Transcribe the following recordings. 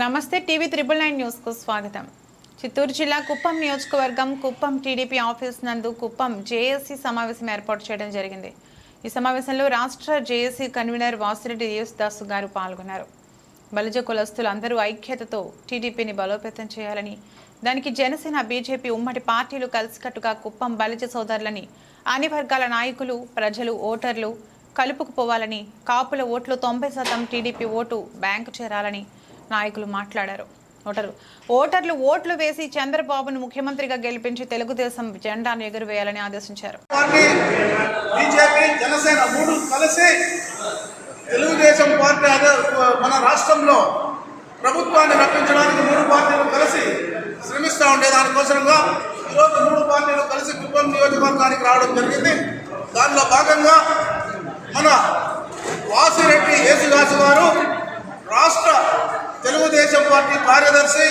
నమస్తే TV triple nine న్యూస్కు స్వాగతం. చిత్తూరు జిల్లా కుప్పం నియోజకవర్గం కుప్పం టీడీపీ ఆఫీస్ నందు కుప్పం జేఏసీ సమావేశం ఏర్పాటు చేయడం జరిగింది. ఈ సమావేశంలో రాష్ట్ర జేఏసీ కన్వీనర్ వాసిరెడ్డి యేసుదాసు గారు పాల్గొన్నారు. బలిజ కులస్తులు అందరూ ఐక్యతతో టీడీపీని బలోపేతం చేయాలని దానికి జనసేన బీజేపీ ఉమ్మడి పార్టీలు కలిసికట్టుగా కుప్పం బలిజ సోదరులని అన్ని వర్గాల నాయకులు ప్రజలు ఓటర్లు కలుపుకుపోవాలని కాపుల ఓట్లు తొంభై శాతం టీడీపీ ఓటు బ్యాంకు చేరాలని నాయకులు మాట్లాడారు. ఓటరు ఓటర్లు ఓట్లు వేసి చంద్రబాబును ముఖ్యమంత్రిగా గెలిపించి తెలుగుదేశం జెండాను ఎగురవేయాలని ఆదేశించారు. తెలుగుదేశం పార్టీ మన రాష్ట్రంలో ప్రభుత్వాన్ని రక్షించడానికి మూడు పార్టీలు కలిసి శ్రమిస్తూ ఉండే దానికోసంగా ఈరోజు మూడు పార్టీలు కలిసి కుప్పం నియోజకవర్గానికి రావడం జరిగింది. దానిలో భాగంగా మన వాసిరెడ్డి యేసుదాసు గారు తెలుగుదేశం పార్టీ కార్యదర్శి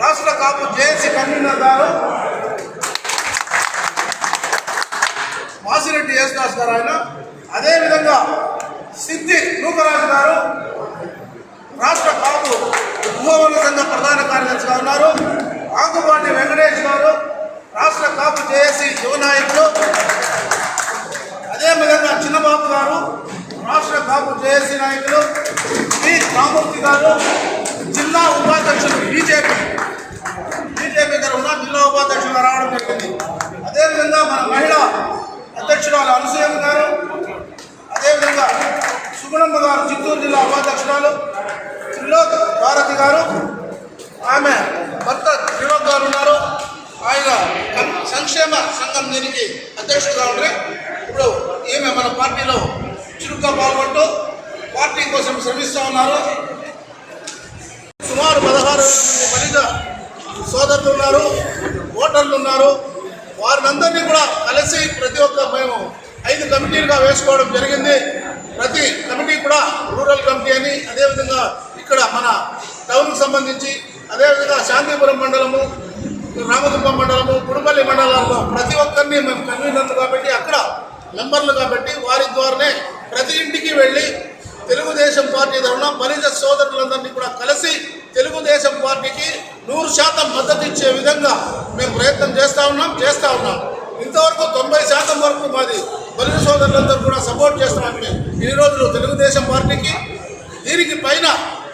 రాష్ట్ర కాపు జేఏసీ కన్వీనర్ గారు వాసిరెడ్డి యేసుదాస్ గారు ఆయన అదేవిధంగా సిద్ధి నూకరాజు గారు రాష్ట్ర కాపు ఉద్భవన సంఘ ప్రధాన కార్యదర్శిగా ఉన్నారు. ఆకుపాటి వెంకటేష్ గారు రాష్ట్ర కాపు జేఏసీ యువ నాయకులు. అదేవిధంగా చిన్నబాబు గారు రాష్ట్ర కాపు జేఏసీ నాయకులు. వి. రామూర్తి గారు సుగుణమ్మ గారు చిత్తూరు జిల్లా ఉపాధ్యక్షురాలు త్రిలోక్ భారతి గారు. ఆమె భర్త త్రిలోక్ గారు ఉన్నారు. ఆయన సంక్షేమ సంఘం దీనికి అధ్యక్షుడుగా ఉంటే ఇప్పుడు ఈమె మన పార్టీలో చురుగ్గా పాల్గొంటూ పార్టీ కోసం శ్రమిస్తూ ఉన్నారు. సుమారు పదహారు మంది బలిజ సోదరులు ఉన్నారు ఓటర్లు ఉన్నారు. వారినందరినీ కూడా కలిసి ప్రతి ఒక్క మేము ఐదు కమిటీలుగా వేసుకోవడం జరిగింది. ప్రతి కమిటీ కూడా రూరల్ కమిటీ అని అదేవిధంగా ఇక్కడ మన టౌన్కి సంబంధించి అదేవిధంగా శాంతిపురం మండలము రామదుర్గం మండలము కుడుపల్లి మండలాల్లో ప్రతి ఒక్కరిని మేము కన్వీనర్లు కాబట్టి అక్కడ మెంబర్లు కాబట్టి వారి ద్వారానే ప్రతి ఇంటికి వెళ్ళి తెలుగుదేశం పార్టీ తరఫున బలిజ సోదరులందరినీ కూడా కలిసి తెలుగుదేశం పార్టీకి నూరు శాతం మద్దతు ఇచ్చే విధంగా మేము ప్రయత్నం చేస్తూ ఉన్నాం చేస్తూ ఉన్నాం. ఇంతవరకు తొంభై శాతం వరకు మాది బలిన సోదరులందరూ కూడా సపోర్ట్ చేస్తున్నాం ఇన్ని ఈ రోజులు తెలుగుదేశం పార్టీకి దీనికి పైన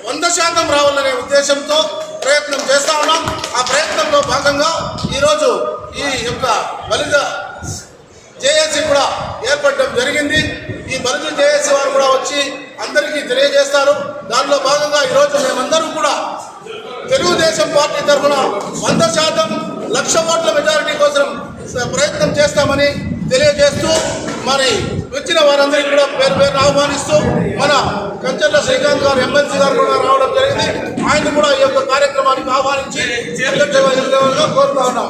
వంద శాతం రావాలనే ఉద్దేశంతో ప్రయత్నం చేస్తా ఉన్నాం. ఆ ప్రయత్నంలో భాగంగా ఈరోజు ఈ యొక్క బలిద జేఏసీ కూడా ఏర్పడడం జరిగింది. ఈ బలిద జేఏసీ వారు కూడా వచ్చి అందరికీ తెలియజేస్తారు. దానిలో భాగంగా ఈరోజు మేమందరం కూడా తెలుగుదేశం పార్టీ తరఫున వంద శాతం లక్ష ఓట్ల మెజారిటీ కోసం స- ప్రయత్నం చేస్తామని తెలియజేస్తూ మరి వచ్చిన వారందరికీ కూడా పేరు పేరు ఆహ్వానిస్తూ మన కంచర్ల శ్రీకాంత్ గారు ఎమ్మెల్సీ గారు కూడా రావడం జరిగింది. ఆయన కూడా ఈ యొక్క కార్యక్రమానికి ఆహ్వానించి కోరుతా ఉన్నాం.